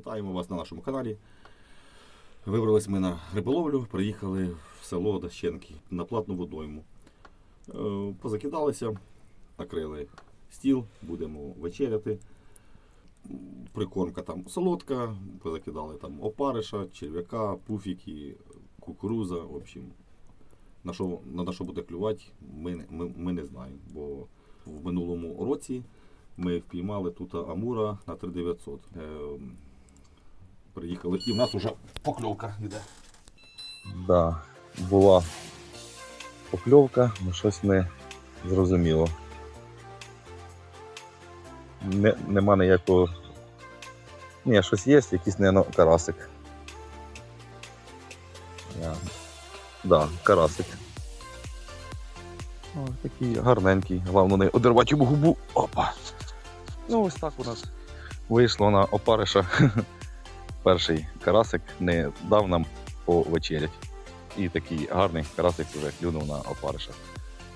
Вітаємо вас на нашому каналі. Вибрались ми на риболовлю, приїхали в село Дащенки на платну водойму. Е, Позакидалися, накрили стіл, будемо вечеряти. Прикормка там солодка, позакидали там опариша, черв'яка, пуфіки, кукуруза. В общем, на що, на що буде клювати, ми, ми, ми не знаємо. Бо в минулому році ми впіймали тут Амура на 3900. Приїхали і в нас вже покльовка йде. Да, була покльовка, але щось не зрозуміло. Не, нема ніякого. Ні, щось є, якийсь, мабуть, карасик. Я... Да, карасик. О, такий гарненький. Головне не одервати йому губу. Опа. Ну, ось так у нас вийшло на опариша. Перший карасик не дав нам повечерять. І такий гарний карасик вже клюнув на опариша.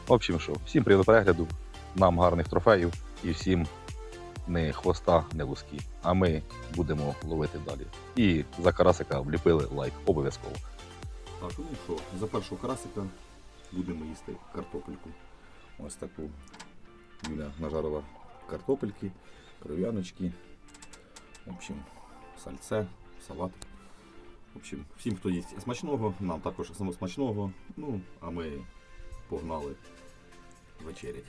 В общем, що, всім приємного перегляду, нам гарних трофеїв і всім не хвоста, не луски. А ми будемо ловити далі. І за карасика вліпили лайк обов'язково. Так, ну що, за першого карасика будемо їсти картопельку. Ось таку Юля нажарила картопельки, кров'яночки. В общем, сальце, салат. В общем, всім, хто їсть смачного, нам також смачного. Ну, а ми погнали вечерять.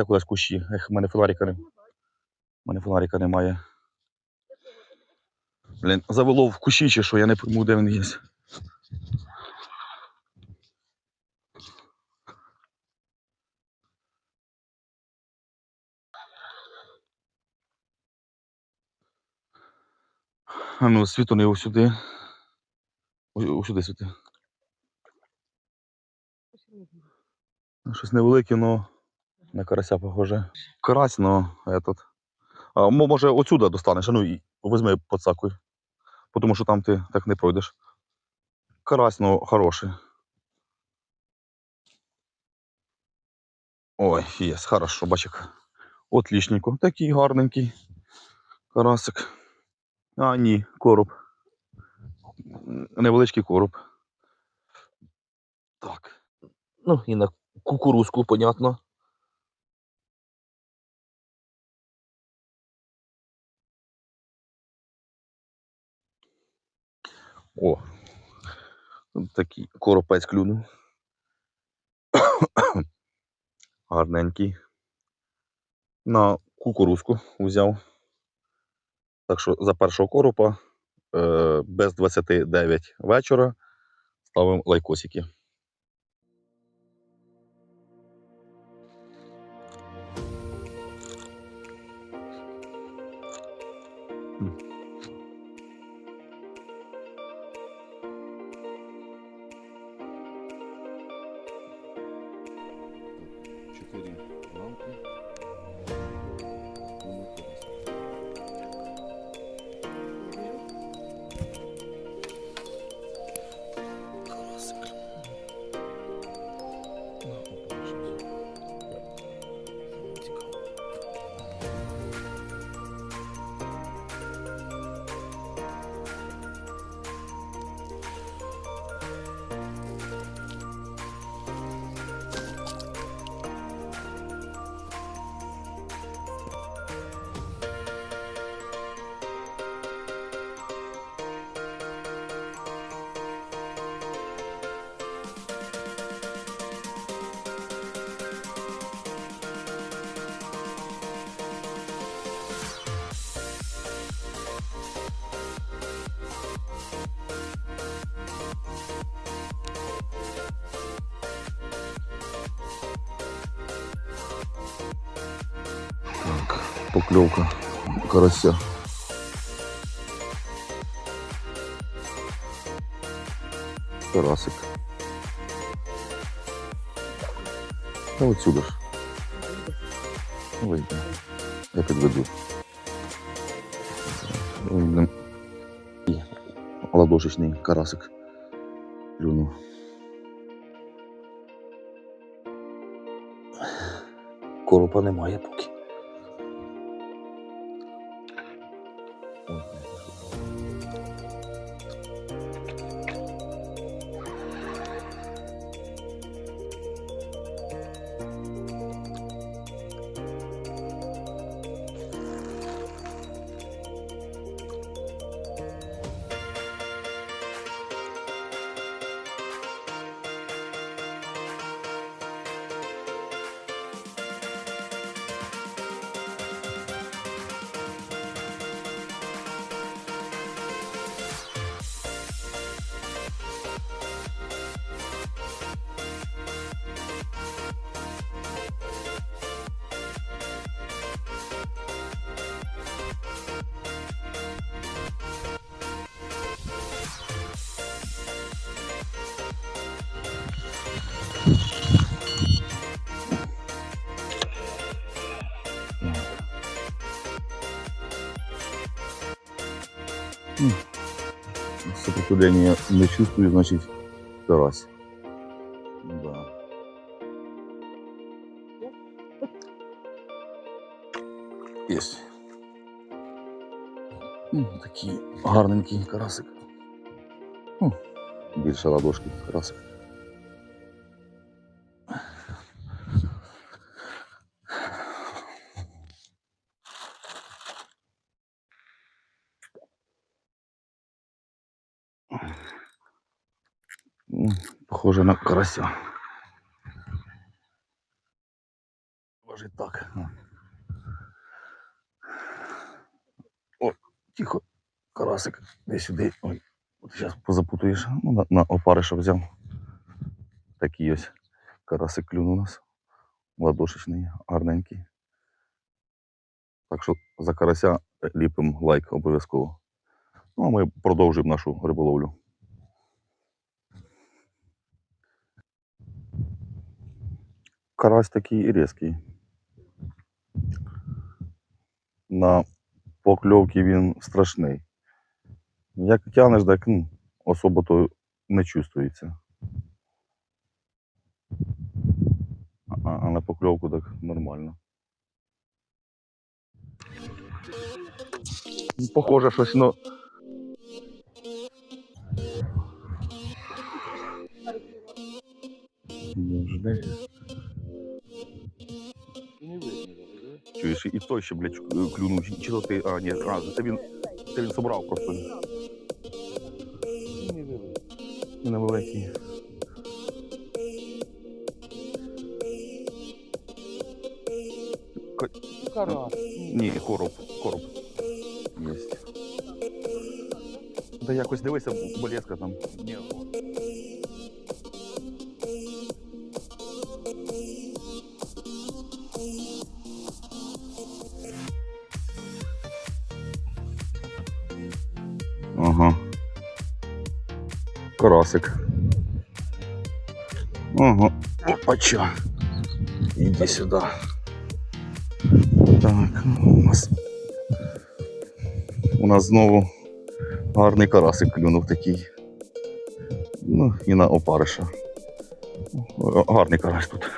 Веде кудись кущі. Ех, в мене фонарика не. мене фонарика немає. Блін, завело в кущі чи що, я не пойму, де він є. А ну, світу не сюди. Сюди світи. Щось невелике, но на карася похоже. Карась, но этот. А, може отсюда достанеш, а ну і візьми подсакуй. Тому що там ти так не пройдеш. Карась, ну хороший. Ой, є, хорошо, бачик. Отлічненько. Такий гарненький карасик. А, ні, короб. Невеличкий короб. Так. Ну, і на кукурузку, понятно. О, такий коропець клюнув. Гарненький. На кукурузку взяв. Так що за першого коропа е, без 29 вечора ставимо лайкосики. Покльовка карася. Карасик. Та отсюди ж. Ось. Я підведу. І ладошечний карасик клюнув. Коропа немає поки. Ой, Сопротивления не чувствую, значит, карась. Да. Есть. М, Такий гарненький карасик. М, Більше ладошки карасик. На. Важить так. О, тихо. Карасик, де сюди. Ой, от зараз позапутуєш. Ну, на, на опариша взяв. Такий ось карасик клюнув у нас. Ладошечний, гарненький. Так що за карася ліпимо лайк обов'язково. Ну, а ми продовжуємо нашу риболовлю. Карась такий різкий. На покльовки він страшний. Як тянеш, так ну, особо то не чувствується. А, а на покльовку так нормально. Похоже, щось, ну. Жди. Чуєш, і той ще, блядь, клюнув. Чи, то ти. А, ні, а, це він. Це він собрав просто. Невеликий. Карась. Ні, короб. Короб. Єсть. Да якось дивися, болеска там. Ні. Карасик. Ого, Опача. Іди сюди. Так, ну, у нас. У нас знову гарний карасик клюнув такий. Ну, і на опариша. Гарний карась тут.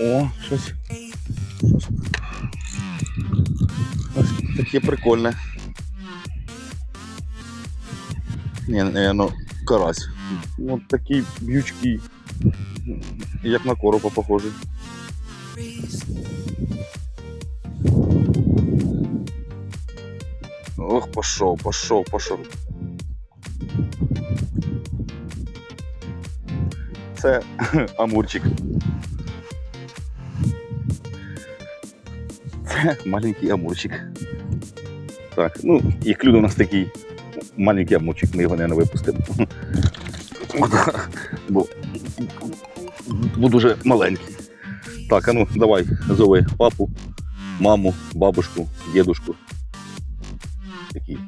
О, щось. щось. Ось таке прикольне. Ні, ну, карась. Ну, такий б'ючкий. Як на коропа похожий. Ох, пошов, пошов, пошов. Це амурчик. Маленький амурчик. Так, ну і клюн у нас такий маленький амурчик, ми його не випустимо. Бо був дуже маленький. Так, а ну давай, зови папу, маму, бабушку, дідушку. Такий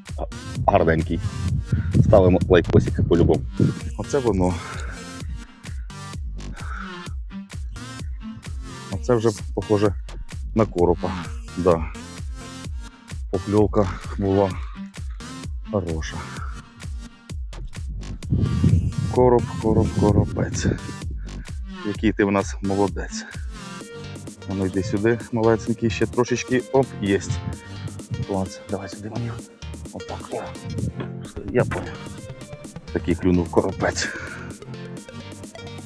гарненький. Ставимо лайкосик по-любому. Оце воно. Оце вже похоже на коропа. Да. Покльовка була хороша. Короб, короб, коробець. Який ти в нас молодець. А ну йди сюди, малесенький, ще трошечки. Оп, єсть. Клас, давай сюди мені. Отак. О. Я понял. Такий клюнув коропець.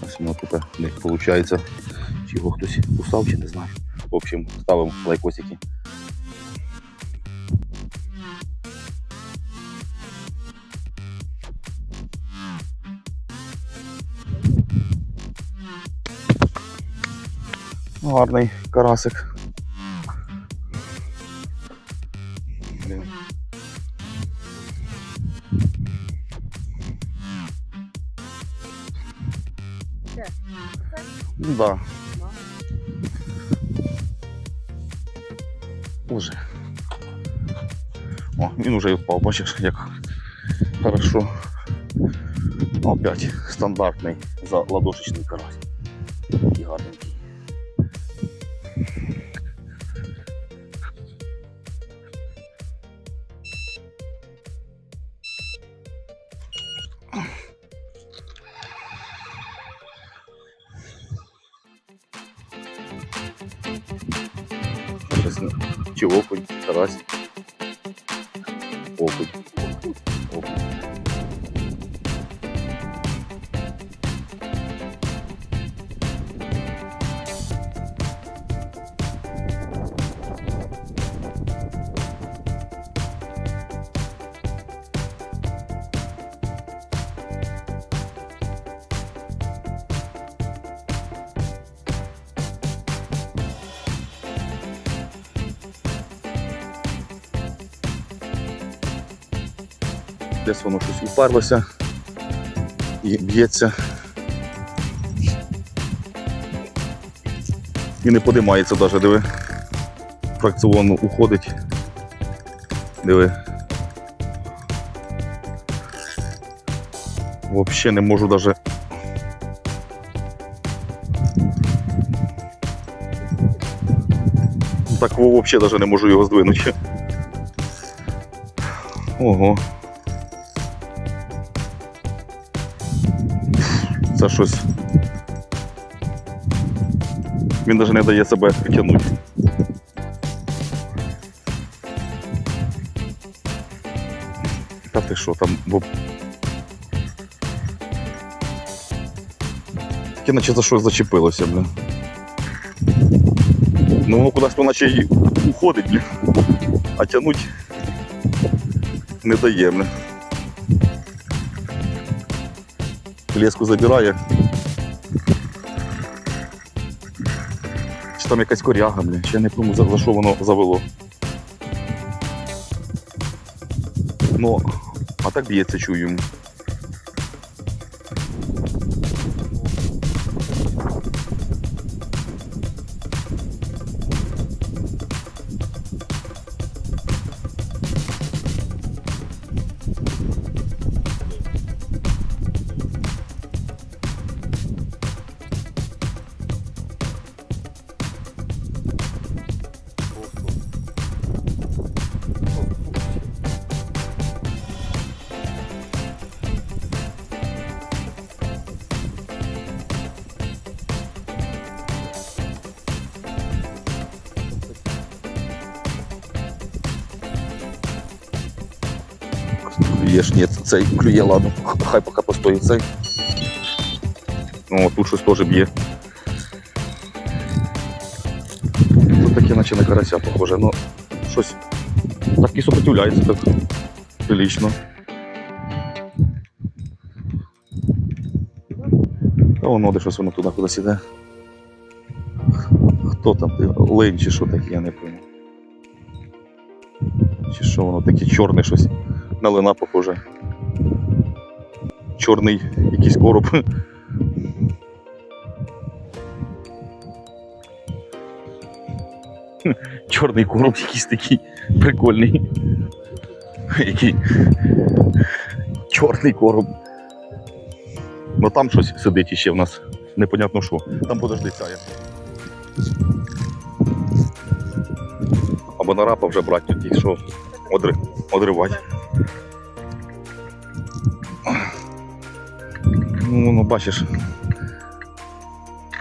Ось воно тут них виходить. Чи його хтось кусав, чи не знаю. В общем, ставимо лайкосики. Гарний карасик. Да. Він уже впав, бачиш, як хорошо. Опять стандартний за ладошечний карась. Такий гарненький. Чи окунь, карась. Окунь. Десь воно щось уперлося і б'ється. І не подимається навіть, диви. Фракціонно уходить. Диви. Взагалі не можу навіть. Так взагалі навіть не можу його здвинути. Ого. Це щось. Він навіть не дає себе тягнути. Та ти що там, бо. Таке наче за щось зачепилося, блін. Ну воно кудись наче і уходить, блін. А тягнуть не дає, блін. Леску забирає. Чи там якась коряга, бля, ще не пойму, за, що воно завело. Ну, а так б'ється, чую йому. Клюєш, ні, цей клює, ладно. Хай поки постоїть цей. О, тут щось теж б'є. Тут таке наче на карася похоже, ну щось так і сопротивляється так прилично. А воно де щось воно туди кудись іде. Хто там? ти? Лень чи що таке, я не пойму. Чи що воно таке чорне щось на лина похоже. Чорний якийсь короб. Чорний короб якийсь такий прикольний. Який чорний короб. Ну там щось сидить іще в нас. Непонятно що. Там подожди сяє. Або на рапа вже брати, ті, що одри... одривати. Ну, ну, бачиш.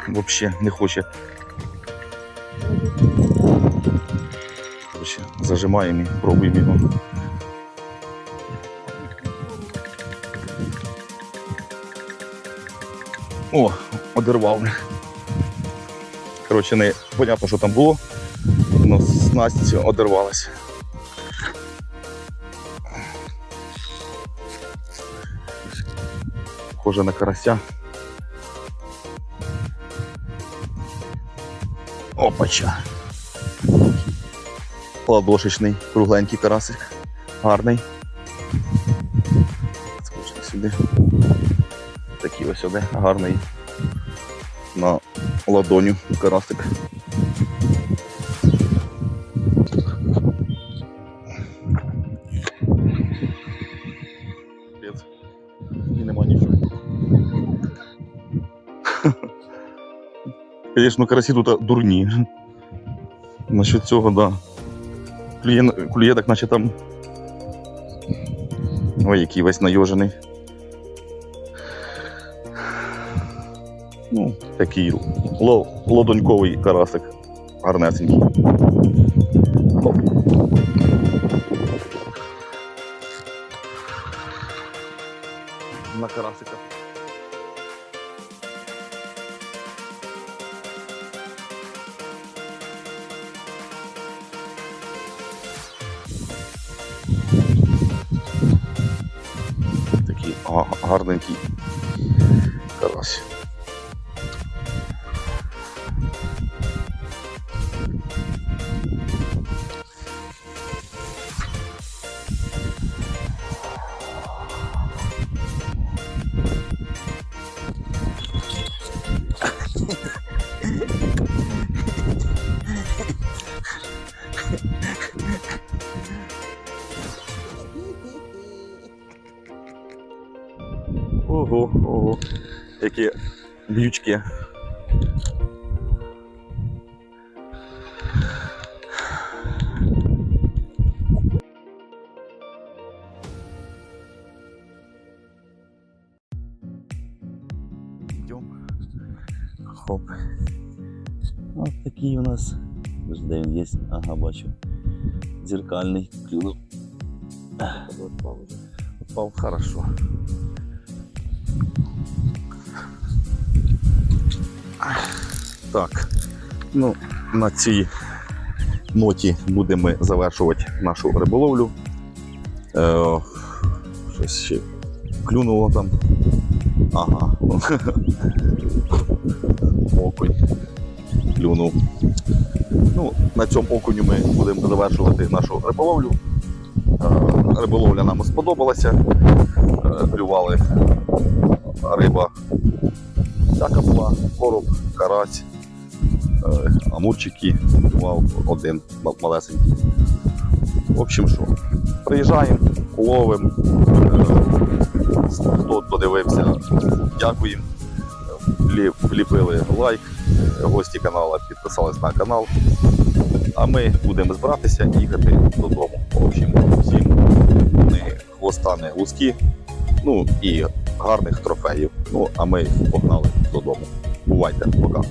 Взагалі не хоче. Короче, зажимаємо і пробуємо його. О, одервав. Коротше, не понятно, що там було. Но снасть одервалась. Похоже на карася. Опача. Ладошечний, кругленький карасик. Гарний. Скочимо сюди. Такий ось сюди, гарний. На ладоню карасик. Звісно, карасі тут дурні. Насчет цього, да. Клює, клює так, наче там. Ой, який весь найожений. Ну, такий ло, лодоньковий карасик. Гарнесенький. На карасика. Б'ючки. Йдем. Хоп. Ось такий у нас. Де він є? Ага, бачу. Зеркальний клюнув. Упав хорошо. Так, ну, на цій ноті будемо завершувати нашу риболовлю. Е, щось ще клюнуло там. Ага. Окунь клюнув. Ну, на цьому окуню ми будемо завершувати нашу риболовлю. Е, Риболовля нам сподобалася. Е, Клювали риба. Всяка була, короб, карась, е, амурчики, клював один малесенький. В общем, що, приїжджаємо, ловимо. Е, Хто додивився, дякуємо. Вліпили лайк, гості каналу підписались на канал. А ми будемо збиратися і їхати додому. В общем, всім не хвоста, не луски, ну і гарних трофеїв. Ну, а ми погнали додому. Бувайте, пока.